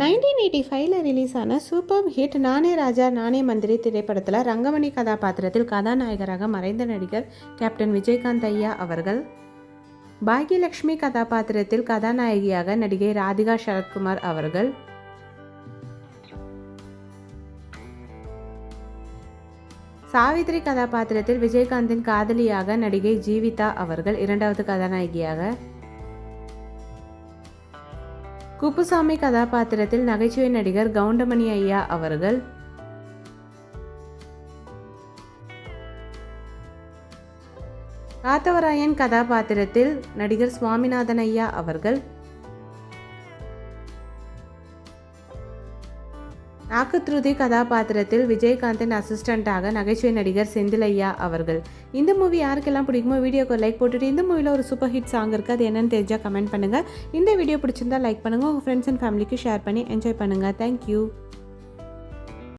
Nineteen eighty ஃபைவ்ல release ஆன super hit Naane Raja நானே மந்திரி திரைப்படத்தில் ரங்கமணி கதாபாத்திரத்தில் கதாநாயகராக மறைந்த நடிகர் கேப்டன் விஜயகாந்த் ஐயா அவர்கள். பாக்யலட்சுமி கதாபாத்திரத்தில் கதாநாயகியாக நடிகை ராதிகா சரத்குமார் அவர்கள். சாவித்ரி கதாபாத்திரத்தில் விஜயகாந்தின் காதலியாக நடிகை ஜீவிதா அவர்கள் இரண்டாவது கதாநாயகியாக. குப்புசாமி கதாபாத்திரத்தில் நகைச்சுவை நடிகர் கவுண்டமணி ஐயா அவர்கள். காத்தவராயன் கதாபாத்திரத்தில் நடிகர் சுவாமிநாதன் ஐயா அவர்கள். நாக்குத்ருதி கதாபாத்திரத்தில் விஜயகாந்தின் அசிஸ்டண்ட்டாக நகைச்சுவை நடிகர் செந்திலையா அவர்கள். இந்த மூவி யாருக்கெல்லாம் பிடிக்குமோ வீடியோக்கு லைக் போட்டுட்டு இந்த மூவியில் ஒரு சூப்பர் ஹிட் சாங் இருக்குது அது என்னென்னு தெரிஞ்சால் கமெண்ட் பண்ணுங்கள் இந்த வீடியோ பிடிச்சிருந்தா லைக் பண்ணுங்கள் உங்கள் ஃப்ரெண்ட்ஸ் அண்ட் ஃபேமிலிக்கு ஷேர் பண்ணி என்ஜாய் பண்ணுங்கள் தேங்க்யூ